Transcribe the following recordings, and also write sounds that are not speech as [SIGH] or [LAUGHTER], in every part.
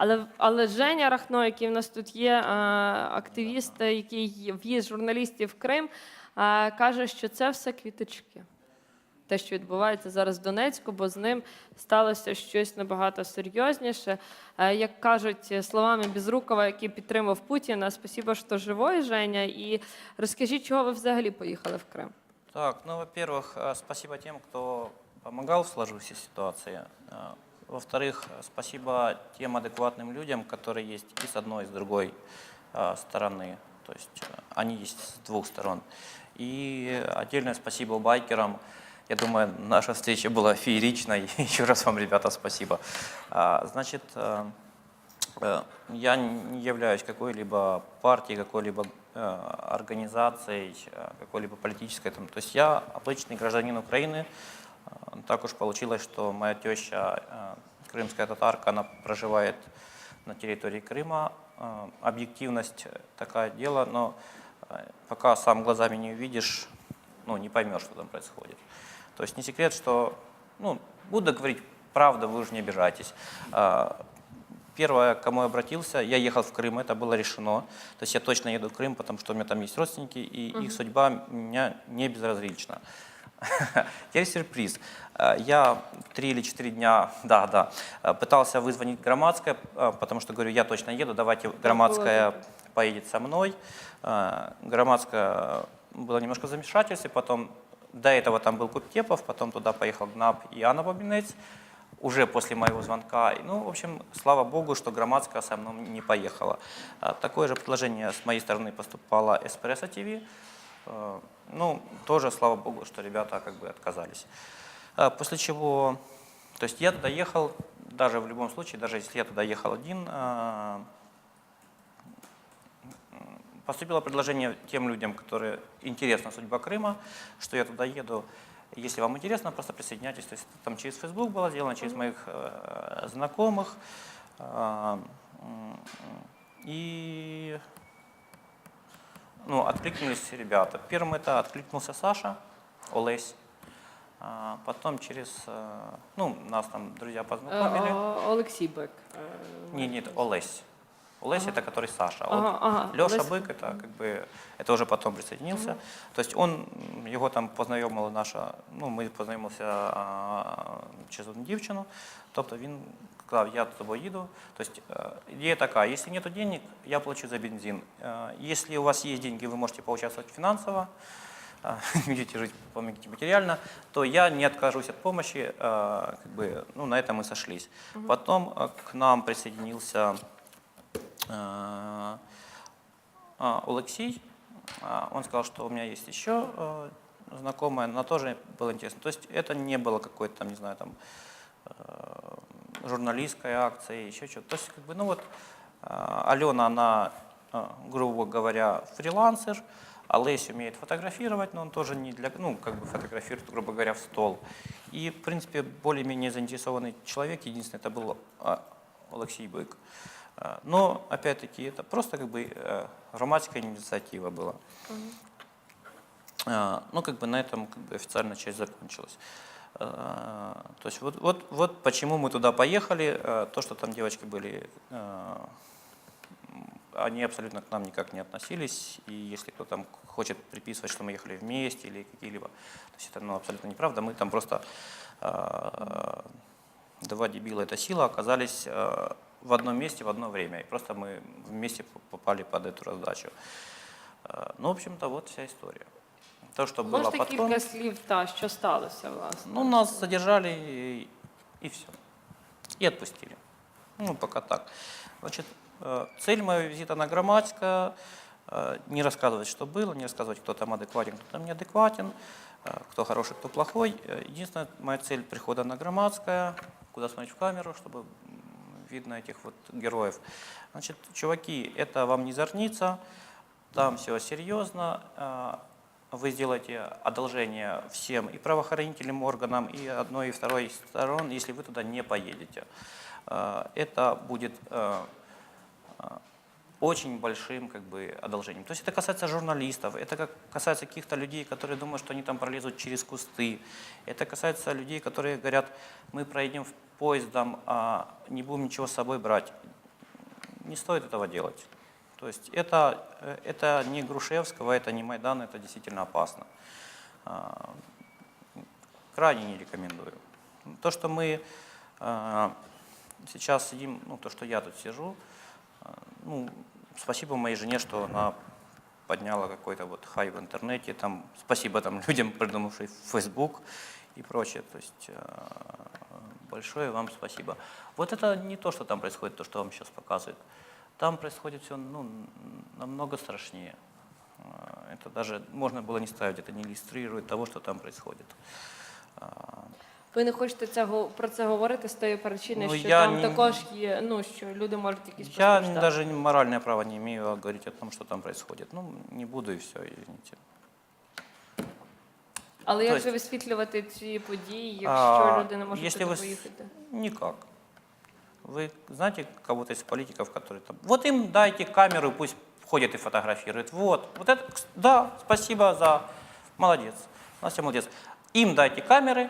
Але, але Женя Рахно, який в нас тут є, е, активіст, який в'їзд журналістів в Крим, е, каже, що це все квіточки. Те, що відбувається зараз в Донецьку, бо з ним сталося щось набагато серйозніше. Е, Як кажуть словами Безрукова, який підтримав Путіна, спасибо, що живой, Женя. І розкажіть, чого ви взагалі поїхали в Крим? Так, ну, во-первых, спасибо тем, кто помогал в сложившейся ситуации. Во-вторых, спасибо тем адекватным людям, которые есть и с одной, и с другой э, стороны. То есть э, они есть с двух сторон. И отдельное спасибо байкерам. Я думаю, наша встреча была фееричной. [LAUGHS] Еще раз вам, ребята, спасибо. А, Значит, э, Э, Я не являюсь какой-либо партией, какой-либо организацией, какой-либо политической. То есть я обычный гражданин Украины. Так уж получилось, что моя теща, э, крымская татарка, она проживает на территории Крыма. Э, Объективность такое дело, но э, пока сам глазами не увидишь, ну, не поймешь, что там происходит. То есть не секрет, что, ну, буду говорить правду, вы уже не обижайтесь. Первое, к кому я обратился, я ехал в Крым, это было решено. То есть я точно еду в Крым, потому что у меня там есть родственники, и их судьба меня не безразлична. [LAUGHS] Теперь сюрприз. А, Я три или четыре дня, [LAUGHS] да, да, а, пытался вызвонить Громадское, а, потому что говорю, я точно еду, давайте Громадская поедет со мной. Громадская было немножко в замешательстве, потом до этого там был Куптепов, потом туда поехал ГНАП и Анна Бабинец, уже после моего звонка. Ну, в общем, слава богу, что Громадская со мной не поехала. Такое же предложение с моей стороны поступало Эспрессо ТВ. Э, Ну, тоже слава богу, что ребята как бы отказались. А, После чего, то есть я туда ехал, даже в любом случае, даже если я туда ехал один, а, Поступило предложение тем людям, которые интересна судьба Крыма, что я туда еду. Если вам интересно, просто присоединяйтесь. То есть там через Facebook было сделано, через моих э, знакомых. И ну, откликнулись ребята. Первым это откликнулся Саша, Олесь. А, Потом через, э, ну, нас там друзья познакомили. О- Олексій Бик. е, Не, нет, Олесь. Олесь это который Саша. а Ага, вот ага, Леша Олесь. Бык это как бы это уже потом присоединился. То есть он м, его там познайомила наша. Ну ми познайомилися а, через одну дівчину. Тобто він сказав, я з тобою їду. Тобто е, ідея така: якщо нет денег, я плачу за бензин. Е, Если у вас есть деньги, вы можете поучаствовать финансово. а, [LAUGHS] будете жить, помогите материально, то я не откажусь от помощи, а, как бы, ну, на этом мы сошлись. Потом а, к нам присоединился а, а, Алексей, А, он сказал, что у меня есть еще э, знакомая, она тоже было интересно. То есть это не было какой-то там, не знаю, там э, журналистской акции, еще что-то. То есть, как бы, ну вот, э, Алена, она, э, грубо говоря, фрилансер, Олесь умеет фотографировать, но он тоже не для, ну, как бы фотографирует, грубо говоря, в стол. И, в принципе, более-менее заинтересованный человек, единственный, это был а, Алексей Бык. А, Но, опять-таки, это просто как бы э, громадская инициатива была. А, Ну, как бы на этом как бы, официально часть закончилась. А, То есть вот, вот, вот почему мы туда поехали. А, То, что там девочки были, а, они абсолютно к нам никак не относились. И если кто там хочет приписывать, что мы ехали вместе или какие-либо, то есть это ну, абсолютно неправда. Мы там просто а, два дебила, это сила, оказались а, в одном месте в одно время. И просто мы вместе попали под эту раздачу. А, Ну, в общем-то, вот вся история. То, что было Можете потом... кілька слів, та, що сталося, власне? Ну, нас задержали и, и все. И отпустили. Ну, пока так. Значит, э, цель моего визита на Громадское э, не рассказывать, что было, не рассказывать, кто там адекватен, кто там неадекватен, э, кто хороший, кто плохой. Э, Единственная моя цель прихода на Громадское, куда смотреть в камеру, чтобы видно этих вот героев. Значит, чуваки, это вам не зорница, там все серьезно. э, Вы сделаете одолжение всем и правоохранительным органам, и одной, и второй сторон, если вы туда не поедете. Э, Это будет э, очень большим как бы, одолжением. То есть это касается журналистов, это как касается каких-то людей, которые думают, что они там пролезут через кусты. Это касается людей, которые говорят, мы проедем поездом, а не будем ничего с собой брать. не стоит этого делать. То есть это, э, это не Грушевского, это не Майдан, это действительно опасно. А, Крайне не рекомендую. То, что мы а, сейчас сидим, ну, то, что я тут сижу, а, ну, спасибо моей жене, что она подняла какой-то вот хай в интернете, там, спасибо там [LAUGHS] людям, придумавшим Facebook и прочее. То есть большое вам спасибо. Вот это не то, что там происходит, то, что вам сейчас показывают. Там происходит все ну, н- намного страшнее. Э, Это даже можно было не ставить, это не иллюстрирует того, что там происходит. А, Ви не хочете це, го- про це говорити з тої причини, Ну, що я там не- також є, ну, що люди можуть якісь Я постраждати. даже моральное право не имею говорить о том, что там происходит. Ну, не буду и все, извините. Але як Тобто- же висвітлювати ці події, якщо А, люди не можуть якщо туди ви с- поїхати? Никак. Вы знаете кого-то из политиков, которые там... Вот им дайте камеру, пусть ходят и фотографируют. Вот, вот это, кс- да, спасибо за... Молодец, Настя молодец. Им дайте камеры,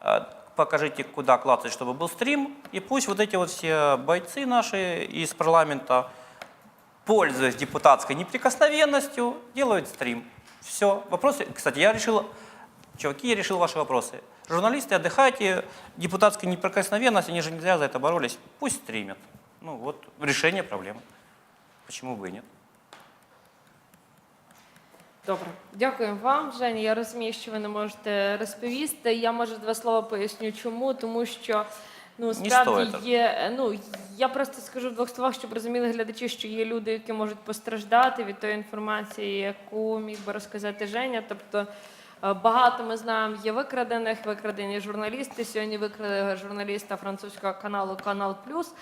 э, покажите, куда клацать, чтобы был стрим, и пусть вот эти вот все бойцы наши из парламента, пользуясь депутатской неприкосновенностью, делают стрим. Все, вопросы... Кстати, я решил Чуваки, я решил ваши вопросы. Журналисты, отдыхайте. Депутатская неприкосновенность, они же не зря за это боролись. Пусть стримят. Ну вот, решение проблемы. Почему бы и нет? Добре, дякую вам, Женя. Я розумію, що ви не можете розповісти. Я може два слова поясню, чому, тому що ну справді стоїть. є. Ну я просто скажу в двох словах, щоб розуміли глядачі, що є люди, які можуть постраждати від тої інформації, яку міг би розказати Женя. Тобто е, багато ми знаємо є викрадених, викрадені журналісти. Сьогодні викрали журналіста французького каналу Канал Плюс.